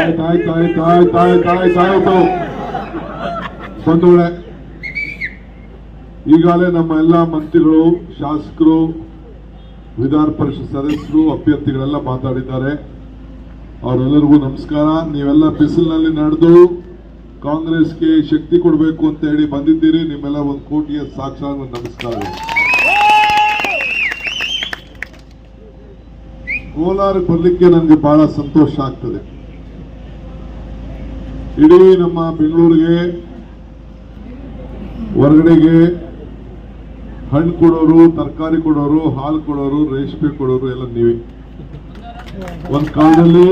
ಆಯ್ತು ಆಯ್ತು ಆಯ್ತು ಆಯ್ತು ಆಯ್ತು ಆಯ್ತು ಆಯ್ತು ಬಂಧುಗಳೇ ಈಗಾಗಲೇ ನಮ್ಮ ಎಲ್ಲ ಮಂತ್ರಿಗಳು, ಶಾಸಕರು, ವಿಧಾನ ಪರಿಷತ್ ಸದಸ್ಯರು, ಅಭ್ಯರ್ಥಿಗಳೆಲ್ಲ ಮಾತಾಡಿದ್ದಾರೆ. ಅವರೆಲ್ಲರಿಗೂ ನಮಸ್ಕಾರ. ನೀವೆಲ್ಲ ಬಿಸಿಲಿನಲ್ಲಿ ನಡೆದು ಕಾಂಗ್ರೆಸ್ಗೆ ಶಕ್ತಿ ಕೊಡಬೇಕು ಅಂತ ಹೇಳಿ ಬಂದಿದ್ದೀರಿ. ನಿಮ್ಮೆಲ್ಲ ಒಂದು ಕೋಟಿಯ ಸಾಕ್ಷಾತ್ ನಮಸ್ಕಾರ. ಕೋಲಾರಕ್ಕೆ ಬರಲಿಕ್ಕೆ ನನಗೆ ಬಹಳ ಸಂತೋಷ ಆಗ್ತದೆ. ಇಡೀ ನಮ್ಮ ಬೆಂಗಳೂರಿಗೆ, ಹೊರಗಡೆಗೆ ಹಣ್ಣು ಕೊಡೋರು ತರಕಾರಿ ಕೊಡೋರು ಹಾಲು ಕೊಡೋರು ರೇಷ್ಮೆ ಕೊಡೋರು ಎಲ್ಲ ನೀವೇ. ಒಂದ್ ಕಾಲದಲ್ಲಿ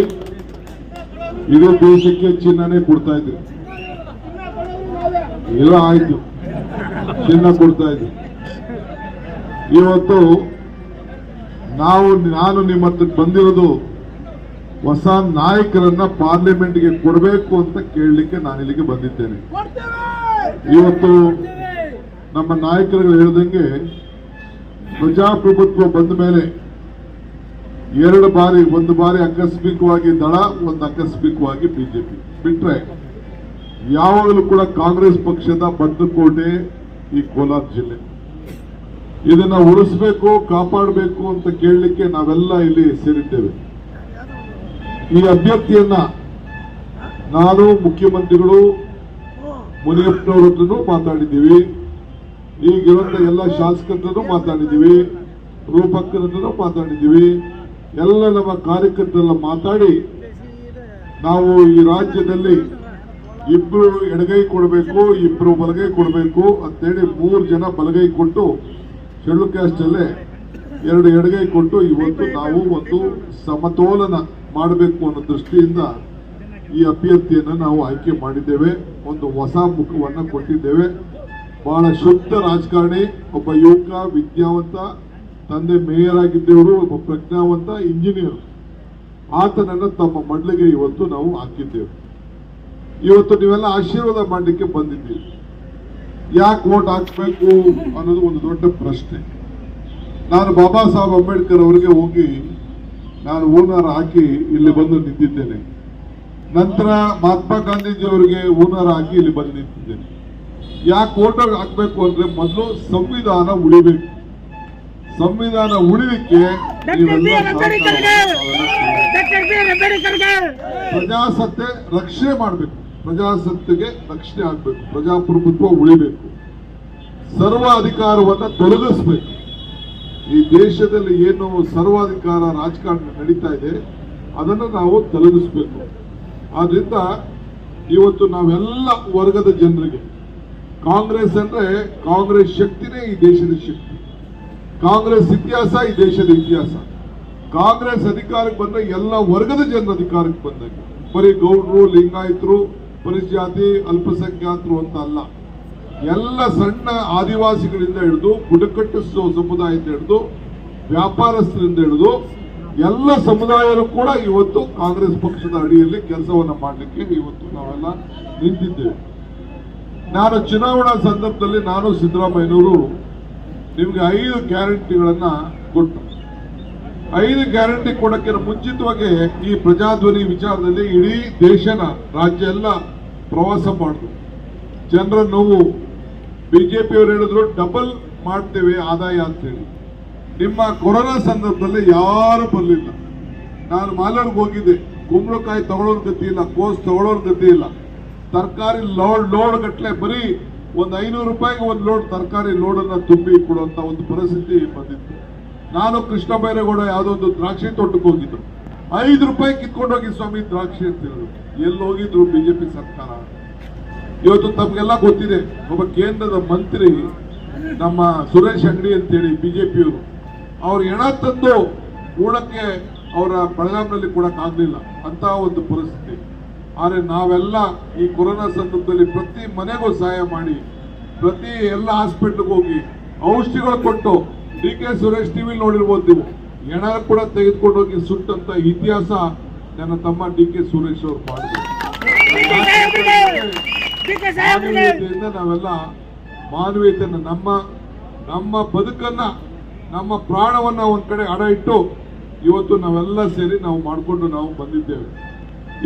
ಇಡೀ ದೇಶಕ್ಕೆ ಚಿನ್ನನೇ ಕೊಡ್ತಾ ಇದ್ರಿ ಎಲ್ಲ ಆಯ್ತು. ಚಿನ್ನ ಕೊಡ್ತಾ ಇದ್ರಿ ಇವತ್ತು ನಾವು ನಾನು ನಿಮ್ಮ ಹತ್ರ ಬಂದಿರೋದು ಹೊಸ ನಾಯಕರನ್ನ ಪಾರ್ಲಿಮೆಂಟ್ಗೆ ಕೊಡಬೇಕು ಅಂತ ಕೇಳಲಿಕ್ಕೆ ನಾನು ಇಲ್ಲಿಗೆ ಬಂದಿದ್ದೇನೆ ಇವತ್ತು ನಮ್ಮ ನಾಯಕರುಗಳು ಹೇಳಿದಂಗೆ ಪ್ರಜಾಪ್ರಭುತ್ವ ಬಂದ ಮೇಲೆ ಎರಡು ಬಾರಿ, ಒಂದು ಬಾರಿ ಆಕಸ್ಮಿಕವಾಗಿ ದಳ, ಒಂದು ಆಕಸ್ಮಿಕವಾಗಿ ಬಿಜೆಪಿ. ಬಿಟ್ರೆ ಯಾವಾಗಲೂ ಕೂಡ ಕಾಂಗ್ರೆಸ್ ಪಕ್ಷದ ಬದ್ದುಕೋಟೆ ಈ ಕೋಲಾರ ಜಿಲ್ಲೆ. ಇದನ್ನ ಉಳಿಸ್ಬೇಕು, ಕಾಪಾಡಬೇಕು ಅಂತ ಕೇಳಲಿಕ್ಕೆ ನಾವೆಲ್ಲ ಇಲ್ಲಿ ಸೇರಿದ್ದೇವೆ. ಈ ಅಭ್ಯರ್ಥಿಯನ್ನ ನಾನು, ಮುಖ್ಯಮಂತ್ರಿಗಳು ಮುನಿಯಪ್ಪನವ್ರ ಮಾತಾಡಿದ್ದೀವಿ. ಈಗಿರುವಂತ ಎಲ್ಲ ಶಾಸಕರನ್ನು ಮಾತಾಡಿದ್ದೀವಿ, ರೂಪಕರನ್ನೂ ಮಾತಾಡಿದ್ದೀವಿ, ಎಲ್ಲ ನಮ್ಮ ಕಾರ್ಯಕರ್ತರೆಲ್ಲ ಮಾತಾಡಿ ನಾವು ಈ ರಾಜ್ಯದಲ್ಲಿ ಇಬ್ರು ಎಡಗೈ ಕೊಡಬೇಕು, ಇಬ್ರು ಬಲಗೈ ಕೊಡಬೇಕು ಅಂತೇಳಿ ಮೂರು ಜನ ಬಲಗೈ ಕೊಟ್ಟು ಶೆಡ್ಯೂಲ್ ಕ್ಯಾಸ್ಟ್ ಅಲ್ಲೇ ಎರಡು ಎಡಗೈ ಕೊಟ್ಟು ಇವತ್ತು ನಾವು ಒಂದು ಸಮತೋಲನ ಮಾಡಬೇಕು ಅನ್ನೋ ದೃಷ್ಟಿಯಿಂದ ಈ ಅಭ್ಯರ್ಥಿಯನ್ನು ನಾವು ಆಯ್ಕೆ ಮಾಡಿದ್ದೇವೆ, ಒಂದು ಹೊಸ ಮುಖವನ್ನ ಕೊಟ್ಟಿದ್ದೇವೆ. ಬಹಳ ಶುದ್ಧ ರಾಜಕಾರಣಿ, ಒಬ್ಬ ಯುವಕ, ವಿದ್ಯಾವಂತ, ತಂದೆ ಮೇಯರ್ ಆಗಿದ್ದವರು, ಒಬ್ಬ ಪ್ರಜ್ಞಾವಂತ ಇಂಜಿನಿಯರ್ ಆತನನ್ನ ತಮ್ಮ ಮಂಡಳಿಗೆ ಇವತ್ತು ನಾವು ಹಾಕಿದ್ದೇವೆ. ಇವತ್ತು ನೀವೆಲ್ಲ ಆಶೀರ್ವಾದ ಮಾಡಲಿಕ್ಕೆ ಬಂದಿದ್ದೀವಿ ಯಾಕೆ ವೋಟ್ ಹಾಕಬೇಕು ಅನ್ನೋದು ಒಂದು ದೊಡ್ಡ ಪ್ರಶ್ನೆ. ನಾನು ಬಾಬಾ ಸಾಹೇಬ್ ಅಂಬೇಡ್ಕರ್ ಅವರಿಗೆ ಹೋಗಿ ನಾನು ಓನರ್ ಹಾಕಿ ಇಲ್ಲಿ ಬಂದು ನಿಂತಿದ್ದೇನೆ. ನಂತರ ಮಹಾತ್ಮ ಗಾಂಧೀಜಿ ಅವರಿಗೆ ಓನರ್ ಹಾಕಿ ಇಲ್ಲಿ ಬಂದು ನಿಂತಿದ್ದೇನೆ. ಯಾಕೆ ಓಟರ್ ಹಾಕ್ಬೇಕು ಅಂದ್ರೆ ಮೊದಲು ಸಂವಿಧಾನ ಉಳಿಬೇಕು. ಸಂವಿಧಾನ ಉಳಿಲಿಕ್ಕೆ ಪ್ರಜಾಸತ್ತೆ ರಕ್ಷಣೆ ಮಾಡಬೇಕು. ಪ್ರಜಾಸತ್ತೆಗೆ ರಕ್ಷಣೆ ಆಗಬೇಕು. ಪ್ರಜಾಪ್ರಭುತ್ವ ಉಳಿಬೇಕು. ಸರ್ವ ಅಧಿಕಾರವನ್ನ ತೊಲಗಿಸ್ಬೇಕು. ಈ ದೇಶದಲ್ಲಿ ಏನು ಸರ್ವಾಧಿಕಾರ ರಾಜಕಾರಣ ನಡೀತಾ ಇದೆ ಅದನ್ನು ನಾವು ತೊಲಗಿಸ್ಬೇಕು. ಆದ್ರಿಂದ ಇವತ್ತು ನಾವೆಲ್ಲ ವರ್ಗದ ಜನರಿಗೆ ಕಾಂಗ್ರೆಸ್ ಅಂದ್ರೆ ಕಾಂಗ್ರೆಸ್ ಶಕ್ತಿನೇ ಈ ದೇಶದ ಶಕ್ತಿ. ಕಾಂಗ್ರೆಸ್ ಇತಿಹಾಸ ಈ ದೇಶದ ಇತಿಹಾಸ. ಕಾಂಗ್ರೆಸ್ ಅಧಿಕಾರಕ್ಕೆ ಬಂದ್ರೆ ಎಲ್ಲ ವರ್ಗದ ಜನ ಅಧಿಕಾರಕ್ಕೆ ಬಂದಂಗೆ, ಬರೀ ಗೌಡ್ರು, ಲಿಂಗಾಯತರು ಪರಿಜಾತಿ ಅಲ್ಪಸಂಖ್ಯಾತರು ಅಂತ ಅಲ್ಲ. ಎಲ್ಲ ಸಣ್ಣ ಆದಿವಾಸಿಗಳಿಂದ ಹಿಡಿದು, ಬುಡಕಟ್ಟು ಸಮುದಾಯದಿಂದ ಹಿಡಿದು, ವ್ಯಾಪಾರಸ್ಥರಿಂದ ಹಿಡಿದು, ಎಲ್ಲ ಸಮುದಾಯರು ಕೂಡ ಇವತ್ತು ಕಾಂಗ್ರೆಸ್ ಪಕ್ಷದ ಅಡಿಯಲ್ಲಿ ಕೆಲಸವನ್ನ ಮಾಡಲಿಕ್ಕೆ ಇವತ್ತು ನಾವೆಲ್ಲ ನಿಂತಿದ್ದೇವೆ. ನಾನು ಚುನಾವಣಾ ಸಂದರ್ಭದಲ್ಲಿ ನಾನು ಸಿದ್ದರಾಮಯ್ಯನವರು ನಿಮಗೆ ಐದು ಗ್ಯಾರಂಟಿಗಳನ್ನ ಕೊಟ್ಟು ಐದು ಗ್ಯಾರಂಟಿ ಕೊಡಕ್ಕೆ ಮುಂಚಿತವಾಗಿ ಈ ಪ್ರಜಾಧ್ವನಿ ವಿಚಾರದಲ್ಲಿ ಇಡೀ ದೇಶನ ರಾಜ್ಯ ಎಲ್ಲ ಪ್ರವಾಸ ಮಾಡಿದ್ರು ಜನರ ನೋವು ಬಿಜೆಪಿ ಅವರು ಹೇಳಿದ್ರು ಡಬಲ್ ಮಾಡ್ತೇವೆ ಆದಾಯ ಅಂತೇಳಿ ನಿಮ್ಮ ಕೊರೋನಾ ಸಂದರ್ಭದಲ್ಲಿ ಯಾರು ಬರಲಿಲ್ಲ. ನಾನು ಮಾಲಾಡ್ಗೆ ಹೋಗಿದ್ದೆ. ಕುಂಬಳಕಾಯಿ ತಗೊಳ್ಳೋರ್ ಗತಿ ಇಲ್ಲ, ಕೋಸ್ ತಗೊಳ್ಳೋರ್ ಗತಿ ಇಲ್ಲ. ತರಕಾರಿ ಲೋಡ್ ಲೋಡ್ ಗಟ್ಟಲೆ ಬರೀ ಒಂದು ಐನೂರು ರೂಪಾಯಿಗೆ ಒಂದು ಲೋಡ್ ತರಕಾರಿ ಲೋಡನ್ನ ತುಂಬಿ ಕೊಡುವಂತ ಒಂದು ಪರಿಸ್ಥಿತಿ ಬಂದಿತ್ತು. ನಾನು ಕೃಷ್ಣ ಬೈರೇಗೌಡ ಯಾವುದೋ ಒಂದು ದ್ರಾಕ್ಷಿ ತೋಟಕ್ಕೆ ಹೋಗಿದ್ರು ಐದು ರೂಪಾಯಿ ಕಿತ್ಕೊಂಡೋಗಿ ಸ್ವಾಮಿ ದ್ರಾಕ್ಷಿ ಅಂತ ಹೇಳಿದ್ರು ಎಲ್ಲಿ ಹೋಗಿದ್ರು ಬಿಜೆಪಿ ಸರ್ಕಾರ? ಇವತ್ತು ತಮ್ಗೆಲ್ಲ ಗೊತ್ತಿದೆ, ಒಬ್ಬ ಕೇಂದ್ರದ ಮಂತ್ರಿ ನಮ್ಮ ಸುರೇಶ್ ಅಂಗಡಿ ಅಂತೇಳಿ ಬಿಜೆಪಿಯವರು. ಅವ್ರ ಹೆಣ ತಂದು ಕೂಡಕ್ಕೆ ಅವರ ಬೆಳಗಾಂನಲ್ಲಿ ಕೊಡಕ್ ಆಗ್ಲಿಲ್ಲ ಅಂತ ಒಂದು ಪರಿಸ್ಥಿತಿ. ಆದ್ರೆ ನಾವೆಲ್ಲ ಈ ಕೊರೋನಾ ಸಂದರ್ಭದಲ್ಲಿ ಪ್ರತಿ ಮನೆಗೂ ಸಹಾಯ ಮಾಡಿ, ಪ್ರತಿ ಎಲ್ಲ ಹಾಸ್ಪಿಟ್ಲ್ಗೆ ಹೋಗಿ ಔಷಧಿಗಳು ಕೊಟ್ಟು ಡಿ ಕೆ ಸುರೇಶ್ ಟಿವಿ ನೋಡಿರ್ಬೋದು ನೀವು. ಹೆಣ ಕೂಡ ತೆಗೆದುಕೊಂಡು ಹೋಗಿ ಸುಟ್ಟಂತ ಇತಿಹಾಸ ನನ್ನ ತಮ್ಮ ಡಿ ಕೆ ಸುರೇಶ್ ಅವರು ಮಾನವೀಯತೆಯಿಂದ ನಾವೆಲ್ಲ ಮಾನವೀಯತೆಯನ್ನ ನಮ್ಮ ನಮ್ಮ ಬದುಕನ್ನ, ನಮ್ಮ ಪ್ರಾಣವನ್ನ ಒಂದ್ ಕಡೆ ಅಡ ಇಟ್ಟು ಇವತ್ತು ನಾವೆಲ್ಲ ಸೇರಿ ನಾವು ಮಾಡಿಕೊಂಡು ನಾವು ಬಂದಿದ್ದೇವೆ.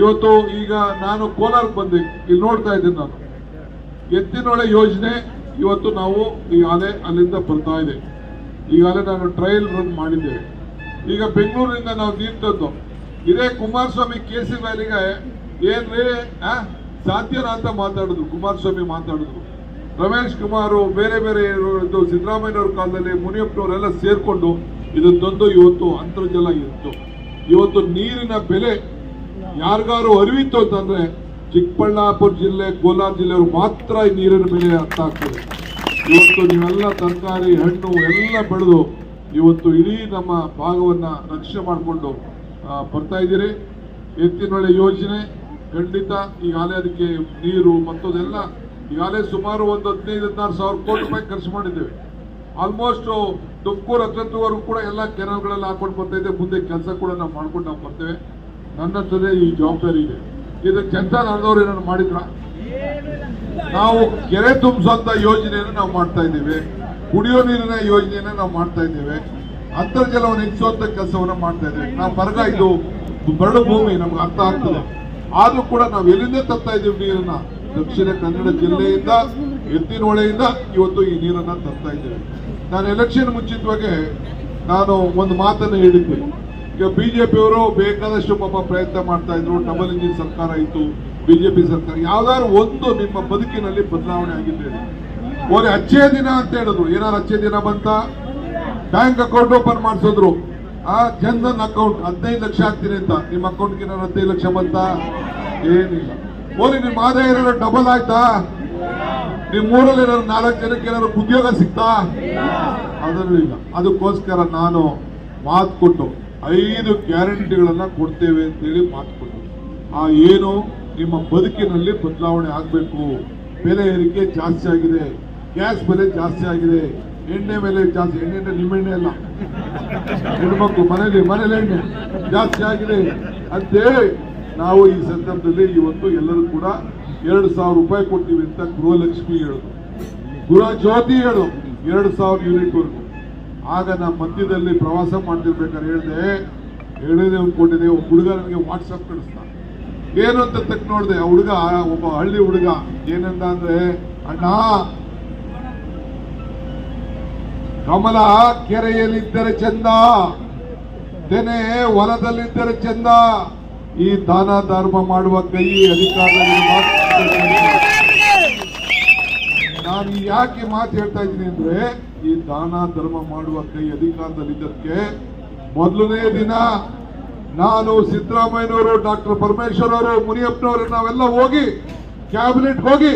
ಇವತ್ತು ಈಗ ನಾನು ಕೋಲಾರಕ್ಕೆ ಬಂದೆ. ಇಲ್ಲಿ ನೋಡ್ತಾ ಇದ್ದೀನಿ ನಾನು. ಎತ್ತಿನೊಳೆ ಯೋಜನೆ ಇವತ್ತು ನಾವು ಈಗಾಗಲೇ ಅಲ್ಲಿಂದ ಬರ್ತಾ ಇದೆ. ಈಗಾಗಲೇ ನಾನು ಟ್ರಯಲ್ ರನ್ ಮಾಡಿದ್ದೇವೆ. ಈಗ ಬೆಂಗಳೂರಿನಿಂದ ನಾವು ನೀರು ತಂದು ಇದೇ ಕುಮಾರಸ್ವಾಮಿ ಕೆ ಸಿ ವ್ಯಾಲಿಗೆ ಏನ್ರಿ ಸಾಧ್ಯನಾ ಅಂತ ಮಾತಾಡಿದ್ರು ಕುಮಾರಸ್ವಾಮಿ ಮಾತಾಡಿದ್ರು ರಮೇಶ್ ಕುಮಾರ್, ಬೇರೆ ಬೇರೆ ಇದು ಸಿದ್ದರಾಮಯ್ಯನವ್ರ ಕಾಲದಲ್ಲಿ ಮುನಿಯಪ್ಪನವರೆಲ್ಲ ಸೇರ್ಕೊಂಡು ಇದನ್ನ ತಂದು ಇವತ್ತು ಅಂತರ್ಜಲ ಇತ್ತು. ಇವತ್ತು ನೀರಿನ ಬೆಲೆ ಯಾರಿಗಾರು ಅರಿವಿತ್ತು ಅಂತಂದ್ರೆ ಚಿಕ್ಕಬಳ್ಳಾಪುರ ಜಿಲ್ಲೆ, ಕೋಲಾರ ಜಿಲ್ಲೆಯವರು ಮಾತ್ರ ಈ ನೀರಿನ ಬೆಲೆ ಅರ್ಥ ಆಗ್ತದೆ. ಇವತ್ತು ನೀವೆಲ್ಲ ತರಕಾರಿ, ಹಣ್ಣು ಎಲ್ಲ ಬೆಳೆದು ಇವತ್ತು ಇಡೀ ನಮ್ಮ ಭಾಗವನ್ನ ರಕ್ಷಣೆ ಮಾಡಿಕೊಂಡು ಬರ್ತಾ ಇದ್ದೀರಿ. ಎತ್ತಿನೊಳೆ ಯೋಜನೆ, ಖಂಡಿತ ಈಗಾಗಲೇ ಅದಕ್ಕೆ ನೀರು ಮತ್ತದೆಲ್ಲ ಈಗಾಗಲೇ ಸುಮಾರು ಒಂದು ಹದಿನೈದು, ಹದಿನಾರು ಸಾವಿರ ಕೋಟಿ ರೂಪಾಯಿ ಖರ್ಚು ಮಾಡಿದ್ದೇವೆ. ಆಲ್ಮೋಸ್ಟ್ ತುಮಕೂರು ಹತ್ರವರೆಗೂ ಕೂಡ ಎಲ್ಲ ಕೆರೆಗಳಲ್ಲಿ ಹಾಕೊಂಡು ಬರ್ತಾ ಇದ್ದೇವೆ ಮುಂದೆ ಕೆಲಸ ಕೂಡ ನಾವು ಮಾಡ್ಕೊಂಡು ನಾವು ಬರ್ತೇವೆ. ನನ್ನ ಜೊತೆ ಈ ಜವಾಬ್ದಾರಿ ಇದೆ. ಇದು ಜನತಾ ನಡೆದವ್ರು ಏನಾದ್ರು ಮಾಡಿದ್ರ? ನಾವು ಕೆರೆ ತುಂಬಿಸುವಂತ ಯೋಜನೆಯನ್ನು ನಾವು ಮಾಡ್ತಾ ಇದ್ದೇವೆ. ಕುಡಿಯೋ ನೀರಿನ ಯೋಜನೆಯನ್ನ ನಾವು ಮಾಡ್ತಾ ಇದ್ದೇವೆ. ಅಂತರ್ಜಲವನ್ನು ಹೆಚ್ಚಿಸುವಂತ ಕೆಲಸವನ್ನ ಮಾಡ್ತಾ ಇದ್ದೇವೆ. ನಾವು ಬರಗ ಇದು ಬರಡು ಭೂಮಿ ನಮ್ಗೆ ಅರ್ಥ ಆಗ್ತದೆ. ಆದ್ರೂ ಕೂಡ ನಾವು ಎಲ್ಲಿಂದ ತರ್ತಾ ಇದ್ದೀವಿ ನೀರನ್ನ? ದಕ್ಷಿಣ ಕನ್ನಡ ಜಿಲ್ಲೆಯಿಂದ, ಎತ್ತಿನ ಹೊಳೆಯಿಂದ ಇವತ್ತು ಈ ನೀರನ್ನ ತರ್ತಾ ಇದ್ದೇವೆ. ನಾನು ಎಲೆಕ್ಷನ್ ಮುಂಚಿತವಾಗಿ ನಾನು ಒಂದು ಮಾತನ್ನು ಹೇಳಿದ್ದೆ. ಈಗ ಬಿಜೆಪಿಯವರು ಬೇಕಾದಷ್ಟು ಪಾಪ ಪ್ರಯತ್ನ ಮಾಡ್ತಾ ಇದ್ರು. ಡಬಲ್ ಇಂಜಿನ್ ಸರ್ಕಾರ ಇತ್ತು, ಬಿಜೆಪಿ ಸರ್ಕಾರ. ಯಾವ್ದಾದ್ರು ಒಂದು ನಿಮ್ಮ ಬದುಕಿನಲ್ಲಿ ಬದಲಾವಣೆ ಆಗಿದೆ ಓರೆ ಅಚ್ಚೇ ದಿನ ಅಂತ ಹೇಳಿದ್ರು. ಏನಾರು ಅಚ್ಚೇ ದಿನ ಬಂತ? ಬ್ಯಾಂಕ್ ಅಕೌಂಟ್ ಓಪನ್ ಮಾಡಿಸಿದ್ರು. ಆ ಜನ್ಧನ್ ಅಕೌಂಟ್ ಹದಿನೈದು ಲಕ್ಷ ಆಗ್ತೀನಿ ಅಂತ. ನಿಮ್ಮ ಅಕೌಂಟ್ಗೆ ಏನಾರು ಹದಿನೈದು ಲಕ್ಷ ಬಂತ? ಏನಿಲ್ಲ. ಓರಿ ನಿಮ್ಮ ಆದಾಯ ಏನಾದ್ರು ಡಬಲ್ ಆಯ್ತಾ? ನಿಮ್ಮ ಊರಲ್ಲಿ ಏನಾದ್ರು ನಾಲ್ಕು ಜನಕ್ಕೆ ಏನಾದ್ರು ಉದ್ಯೋಗ ಸಿಗ್ತಾ? ಅದನ್ನು ಇಲ್ಲ ಅದಕ್ಕೋಸ್ಕರ ನಾನು ಮಾತು ಕೊಟ್ಟು ಐದು ಗ್ಯಾರಂಟಿಗಳನ್ನು ಕೊಡ್ತೇವೆ ಅಂತೇಳಿ ಮಾತು ಕೊಟ್ಟರು ಆ ಏನು ನಿಮ್ಮ ಬದುಕಿನಲ್ಲಿ ಬದಲಾವಣೆ ಆಗಬೇಕು. ಬೆಲೆ ಏರಿಕೆ ಜಾಸ್ತಿ ಆಗಿದೆ. ಗ್ಯಾಸ್ ಬೆಲೆ ಜಾಸ್ತಿ ಆಗಿದೆ. ಎಣ್ಣೆ ಬೆಲೆ ಜಾಸ್ತಿ, ಎಣ್ಣೆ ನಿಮ್ಮೆಣ್ಣೆ ಅಲ್ಲ. ಹೆಣ್ಮಕ್ಳು ಮನೇಲಿ ಮನೇಲಿ ಎಣ್ಣೆ ಜಾಸ್ತಿ ಆಗಿದೆ ಅಂತೇಳಿ ನಾವು ಈ ಸಂದರ್ಭದಲ್ಲಿ ಇವತ್ತು ಎಲ್ಲರೂ ಕೂಡ ಎರಡು ಸಾವಿರ ರೂಪಾಯಿ ಕೊಡ್ತೀವಿ ಅಂತ ಗೃಹಲಕ್ಷ್ಮಿ ಹೇಳು ಗೃಹ ಜ್ಯೋತಿ ಹೇಳು ಎರಡು ಸಾವಿರ ಯೂನಿಟ್ ವರ್ಗು. ಆಗ ನಾ ಮಧ್ಯದಲ್ಲಿ ಪ್ರವಾಸ ಮಾಡ್ತಿರ್ಬೇಕಾದ್ರೆ ಹೇಳಿದೆ ಹೇಳಿದೆ ಅಂದ್ಕೊಂಡಿದ್ದೆ ಒಬ್ಬ ಹುಡುಗ ನನಗೆ ವಾಟ್ಸಪ್ ಕಳಿಸ್ದ. ಏನು ಅಂತ ತಕ್ಕ ನೋಡಿದೆ, ಆ ಹುಡುಗ ಒಬ್ಬ ಹಳ್ಳಿ ಹುಡುಗ, ಏನಂದ ಅಂದ್ರೆ, ಅಣ್ಣ, ಕಮಲ ಕೆರೆಯಲ್ಲಿದ್ದರೆ ಚಂದ, ತೆನೆ ಹೊಲದಲ್ಲಿದ್ದರೆ ಚಂದ, ಈ ದಾನ ಧರ್ಮ ಮಾಡುವ ಕೈ ಮಾತ್ರ ನಾನು ಯಾಕೆ ಮಾತು ಹೇಳ್ತಾ ಇದ್ದೀನಿ ಅಂದ್ರೆ ಈ ದಾನ ಧರ್ಮ ಮಾಡುವ ಕೈ ಅಧಿಕಾರದಲ್ಲಿದ್ದಕ್ಕೆ ಮೊದಲನೇ ದಿನ ನಾನು ಸಿದ್ದರಾಮಯ್ಯನವರು, ಡಾಕ್ಟರ್ ಪರಮೇಶ್ವರ್ ಅವರು ಮುನಿಯಪ್ಪನವರು, ನಾವೆಲ್ಲ ಹೋಗಿ, ಕ್ಯಾಬಿನೆಟ್ ಹೋಗಿ,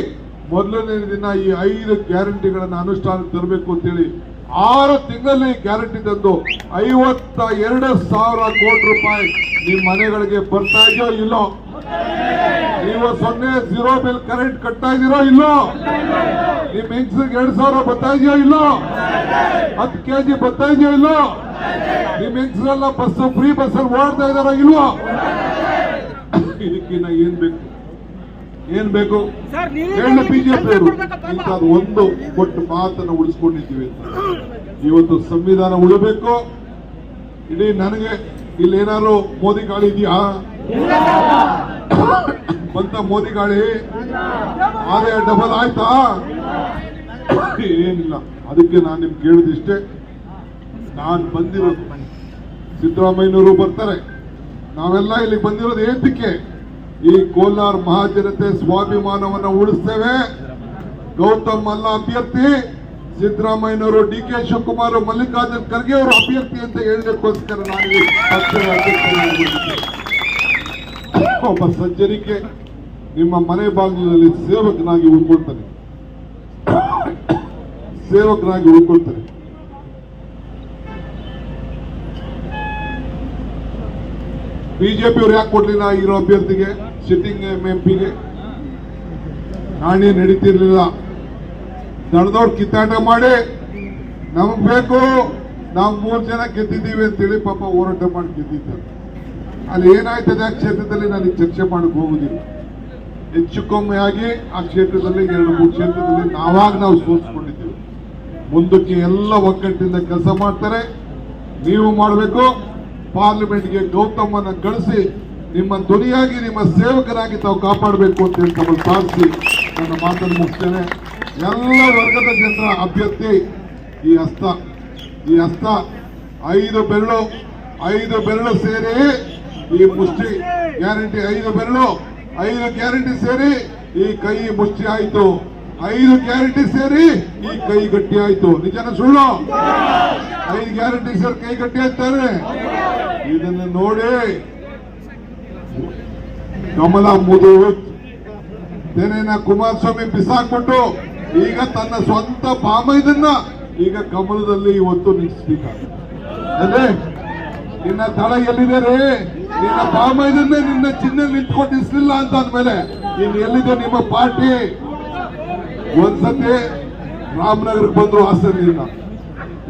ಮೊದಲನೇ ದಿನ ಈ ಐದು ಗ್ಯಾರಂಟಿಗಳನ್ನು ಅನುಷ್ಠಾನಕ್ಕೆ ತರಬೇಕು ಅಂತೇಳಿ ಆರು ತಿಂಗಳಲ್ಲಿ ಗ್ಯಾರಂಟಿ ತಂದು ಐವತ್ತ ಎರಡು ಸಾವಿರ ಕೋಟಿ ರೂಪಾಯಿ ನಿಮ್ಮ ಮನೆಗಳಿಗೆ ಬರ್ತಾ ಇದೆಯೋ ಇಲ್ಲೋ? ನೀವು ಸೊನ್ನೆ ಜೀರೋ ಬಿಲ್ ಕರೆಂಟ್ ಕಟ್ತಾ ಇದೀರೋ ಇಲ್ಲೋ? ನಿಮ್ ಹೆಂಗ್ಸಿಗೆ ಎರಡ್ ಸಾವಿರ ಬರ್ತಾ ಇದೆಯೋ ಇಲ್ಲೋ? ಹತ್ತು ಕೆಜಿ ಬರ್ತಾ ಇದೆಯೋ ಇಲ್ಲೋ? ನಿಮ್ ಹೆಂಗ್ಸ್ರೆಲ್ಲ ಬಸ್ ಫ್ರೀ ಬಸ್ ಅಲ್ಲಿ ಓಡ್ತಾ ಇದಾರೋ ಇಲ್ವೋ? ಇದಕ್ಕಿನ್ನ ಏನ್ ಬೇಕು? ಏನ್ ಬೇಕು? ಹೇಳ ಬಿಜೆಪಿ ಅವರು ಇಂತ ಇಂಥದ್ದು ಒಂದು ಕೊಟ್ಟು ಮಾತನ್ನು ಉಳಿಸ್ಕೊಂಡಿದ್ದೀವಿ ಅಂತ. ಇವತ್ತು ಸಂವಿಧಾನ ಉಳಬೇಕು. ಇಡೀ ನನಗೆ ಇಲ್ಲಿ ಏನಾದ್ರು ಮೋದಿ ಗಾಳಿ ಇದೆಯಾ? ಬಂತ ಮೋದಿ ಗಾಳಿ. ಆದಾಯ ಡಬಲ್ ಆಯ್ತಾ? ಏನಿಲ್ಲ. ಅದಕ್ಕೆ ನಾನು ನಿಮ್ಗೆ ಕೇಳಿದಿಷ್ಟೇ ನಾನು ಬಂದಿರೋದು ಸಿದ್ದರಾಮಯ್ಯನವರು ಬರ್ತಾರೆ. ನಾವೆಲ್ಲ ಇಲ್ಲಿ ಬಂದಿರೋದು ಏತಕ್ಕೆ? ಈ ಕೋಲಾರ ಮಹಾಜನತೆ ಸ್ವಾಭಿಮಾನವನ್ನು ಉಳಿಸ್ತೇವೆ. ಗೌತಮ್ ಅಲ್ಲ ಅಭ್ಯರ್ಥಿ. ಸಿದ್ದರಾಮಯ್ಯನವರು ಡಿ ಕೆ ಶಿವಕುಮಾರ್ ಮಲ್ಲಿಕಾರ್ಜುನ್ ಖರ್ಗೆ ಅವರು ಅಭ್ಯರ್ಥಿ ಅಂತ ಹೇಳಲಿಕ್ಕೋಸ್ಕರ ನಾನು. ಒಬ್ಬ ಸಜ್ಜನಿಕೆ. ನಿಮ್ಮ ಮನೆ ಬಾಗಿಲಿನಲ್ಲಿ ಸೇವಕನಾಗಿ ಉಳ್ಕೊಳ್ತಾನೆ. ಸೇವಕನಾಗಿ ಉಳ್ಕೊಳ್ತಾನೆ. ಬಿಜೆಪಿಯವರು ಯಾಕೆ ಕೊಡ್ಲಿಲ್ಲ ಇರೋ ಅಭ್ಯರ್ಥಿಗೆ, ಸಿಟ್ಟಿಂಗ್ ಎಂ ಪಿಗೆ ನಾಣಿ ನಡೀತಿರ್ಲಿಲ್ಲ. ದಣದವ್ರು ಕಿತ್ತಾಟ ಮಾಡಿ, ನಮ್ಗೆ ಬೇಕು, ನಾವು ಮೂರು ಜನ ಗೆದ್ದಿದ್ದೀವಿ ಅಂತೇಳಿ ಪಾಪ ಹೋರಾಟ ಮಾಡಿ ಗೆದ್ದಿದ್ದಾರೆ. ಅಲ್ಲಿ ಏನಾಯ್ತದೆ ಆ ಕ್ಷೇತ್ರದಲ್ಲಿ ನನಗೆ ಚರ್ಚೆ ಮಾಡಕ್ ಹೋಗುದಿಲ್ಲ. ಹೆಚ್ಚು ಆಗಿ ಆ ಕ್ಷೇತ್ರದಲ್ಲಿ ಎರಡು, ಮೂರು ಕ್ಷೇತ್ರದಲ್ಲಿ ನಾವಾಗ ನಾವು ಸೋಲ್ಸ್ಕೊಂಡಿದ್ದೀವಿ ಮುಂದಕ್ಕೆ ಎಲ್ಲ ಒಗ್ಗಟ್ಟಿಂದ ಕೆಲಸ ಮಾಡ್ತಾರೆ. ನೀವು ಮಾಡಬೇಕು. ಪಾರ್ಲಿಮೆಂಟ್ಗೆ ಗೌತಮನ ಕಳಿಸಿ, ನಿಮ್ಮ ಧ್ವನಿಯಾಗಿ, ನಿಮ್ಮ ಸೇವಕರಾಗಿ ತಾವು ಕಾಪಾಡಬೇಕು ಅಂತ ಹೇಳಿ ತಮ್ಮನ್ನು ಪ್ರಾರ್ಥಿಸಿ ನನ್ನ ಮಾತನ್ನು ಮುಗಿಸ್ತೇನೆ. ಎಲ್ಲ ವರ್ಗದ ಜನರ ಅಭ್ಯರ್ಥಿ ಈ ಹಸ್ತ ಈ ಹಸ್ತ, ಐದು ಬೆರಳು ಐದು ಬೆರಳು ಸೇರಿ ಈ ಮುಷ್ಟಿ, ಗ್ಯಾರಂಟಿ ಐದು ಬೆರಳು. ಐದು ಗ್ಯಾರಂಟಿ ಸೇರಿ ಈ ಕೈ ಮುಷ್ಟಿ ಆಯ್ತು. ಐದು ಗ್ಯಾರಂಟಿ ಸೇರಿ ಈ ಕೈ ಗಟ್ಟಿ ಆಯ್ತು. ನಿಜನ ಸುಳ್ಳು? ಐದು ಗ್ಯಾರಂಟಿ ಸೇರಿ ಕೈ ಗಟ್ಟಿ ಆಯ್ತಾರೆ ಇದನ್ನು ನೋಡಿ. ಕಮಲ ಮುದು ತೆನೆನ ಕುಮಾರಸ್ವಾಮಿ ಬಿಸಾಕ್ಬಿಟ್ಟು ಈಗ ತನ್ನ ಸ್ವಂತ ಬಾಮೈದನ್ನ ಈಗ ಕಮಲದಲ್ಲಿ ಇವತ್ತು ನಿಲ್ಲಿಸ್ಬೇಕಾಗುತ್ತೆ ಅದೇ ನಿನ್ನ ತಳ ಎಲ್ಲಿದೆ ರೀ? ನಿನ್ನ ಬಾಮೈದನ್ನೇ ನಿನ್ನ ಚಿಹ್ನೆ ನಿಂತ್ಕೊಂಡು ನಿಲ್ಸಲಿಲ್ಲ ಅಂತ ಅಂದ್ಮೇಲೆ ಇನ್ನು ಎಲ್ಲಿದೆ ನಿಮ್ಮ ಪಾರ್ಟಿ? ಒಂದ್ಸತಿ ರಾಮನಗರಕ್ಕೆ ಬಂದ್ರು ಹಾಸನದಿಂದ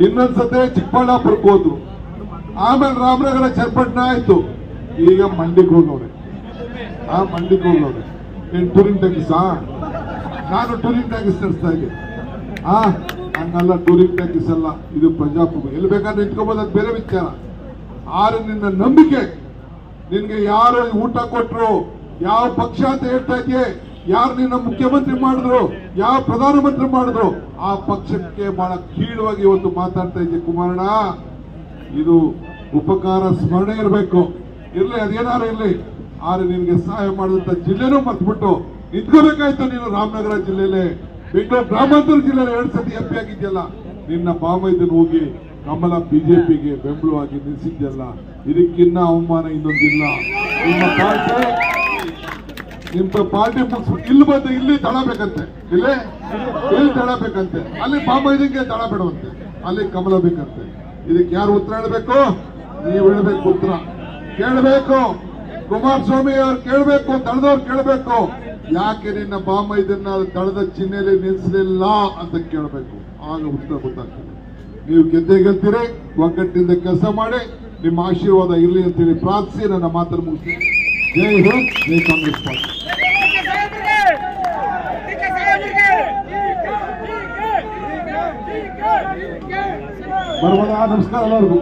ಇನ್ನೊಂದ್ಸತಿ ಚಿಕ್ಕಬಳ್ಳಾಪುರಕ್ಕೆ ಹೋದ್ರು. ಆಮೇಲೆ ರಾಮನಗರ ಚರ್ಪಟ್ನ ಆಯ್ತು. ಈಗ ಮಂಡಿಗೆ ಹೋದವ್ರೆ ಆ ಮಂಡಿಗೆ ಹೋದವ್ರೆ ನೀನ್ ಟೂರಿಂಗ್ ಟ್ಯಾಕ್ಸಾ ನಾನು ಟೂರಿಂಗ್ ಟ್ಯಾಕ್ಸ್ ನಡೆಸ್ತಾ ಇದ್ದೆ ಆ ಹಂಗಲ್ಲ ಟೂರಿಂಗ್ ಟ್ಯಾಕ್ಸ್ ಅಲ್ಲ. ಇದು ಪ್ರಜಾಪ್ರಭು. ಎಲ್ಲಿ ಬೇಕಾದ್ರೆ ಇಟ್ಕೋಬೋದು ಬೇರೆ ವಿಚಾರ. ಆದ್ರೆ ನಿನ್ನ ನಂಬಿಕೆ ನಿನ್ಗೆ ಯಾರು ಊಟ ಕೊಟ್ರು? ಯಾವ ಪಕ್ಷ ಅಂತ ಹೇಳ್ತಾ ಯಾರು ನಿನ್ನ ಮುಖ್ಯಮಂತ್ರಿ ಮಾಡಿದ್ರು? ಯಾವ ಪ್ರಧಾನಮಂತ್ರಿ ಮಾಡಿದ್ರು? ಆ ಪಕ್ಷಕ್ಕೆ ಬಹಳ ಕೀಳವಾಗಿ ಇವತ್ತು ಮಾತಾಡ್ತಾ ಇದ್ದೆ ಕುಮಾರಣ್ಣ. ಇದು ಉಪಕಾರ ಸ್ಮರಣೆ ಇರಬೇಕು. ಇರ್ಲಿ, ಅದೇನಾರು ಇರ್ಲಿ. ಆದ್ರೆ ನಿನ್ಗೆ ಸಹಾಯ ಮಾಡಿದಂತ ಜಿಲ್ಲೆನೂ ಮರ್ತ್ಬಿಟ್ಟು ನಿಂತ್ಕೋಬೇಕಾಯ್ತು ನೀನು ರಾಮನಗರ ಜಿಲ್ಲೆಲೆ. ಬೆಂಗಳೂರು ಗ್ರಾಮಾಂತರ ಜಿಲ್ಲೆಯಲ್ಲಿ ಎರಡ್ ಸತಿ ಎಂ ಪಿ ಆಗಿದ್ಯಲ್ಲ. ನಿನ್ನ ಬಾಮೈದನ್ ಹೋಗಿ ಕಮಲ ಬಿಜೆಪಿಗೆ ಬೆಂಬಲವಾಗಿ ನಿಲ್ಲಿಸಿದ್ದಲ್ಲ ಇದಕ್ಕಿನ್ನ ಅವಮಾನ ಇನ್ನೊಂದಿಲ್ಲ. ನಿಮ್ಮ ಪಾರ್ಟಿ ನಿಮ್ಮ ಪಾರ್ಟಿ ಮುಗಿಸ್ ಇಲ್ಲಿ ಬಂದು ಇಲ್ಲಿ ತಳಬೇಕಂತೆ ಇಲ್ಲೇ, ಇಲ್ಲಿ ತಳಬೇಕಂತೆ ಅಲ್ಲಿ ಬಾಮೈದಂಗೆ ತಳ ಅಲ್ಲಿ ಕಮಲ ಬೇಕಂತೆ. ಇದಕ್ಕೆ ಯಾರು ಉತ್ತರ ಹೇಳಬೇಕು? ನೀವು ಹೇಳಬೇಕು ಉತ್ತರ. ಕೇಳಬೇಕು. ಕುಮಾರಸ್ವಾಮಿ ಅವ್ರು ಕೇಳಬೇಕು ತಳೆದವ್ರು ಕೇಳಬೇಕು. ಯಾಕೆ ನಿನ್ನ ಬಾಮೈದನ್ನ ತಳದ ಚಿಹ್ನೆಯಲ್ಲಿ ನಿಲ್ಲಿಸಲಿಲ್ಲ ಅಂತ ಕೇಳಬೇಕು. ಆಗ ಉತ್ತರ ಗೊತ್ತಾಗ್ತದೆ. ನೀವು ಗೆದ್ದೇ ಗೆಲ್ತೀರಿ ಒಗ್ಗಟ್ಟಿನಿಂದ ಕೆಲಸ ಮಾಡಿ ನಿಮ್ಮ ಆಶೀರ್ವಾದ ಇರಲಿ ಅಂತೇಳಿ ಪ್ರಾರ್ಥಿಸಿ ನನ್ನ ಮಾತನ್ನು ಮುಗಿಸ್ತೀನಿ. Jai Hind Jai Congress party. ಬರ್ಬೋದಾ ನಮಸ್ಕಾರ ಎಲ್ಲರಿಗೂ.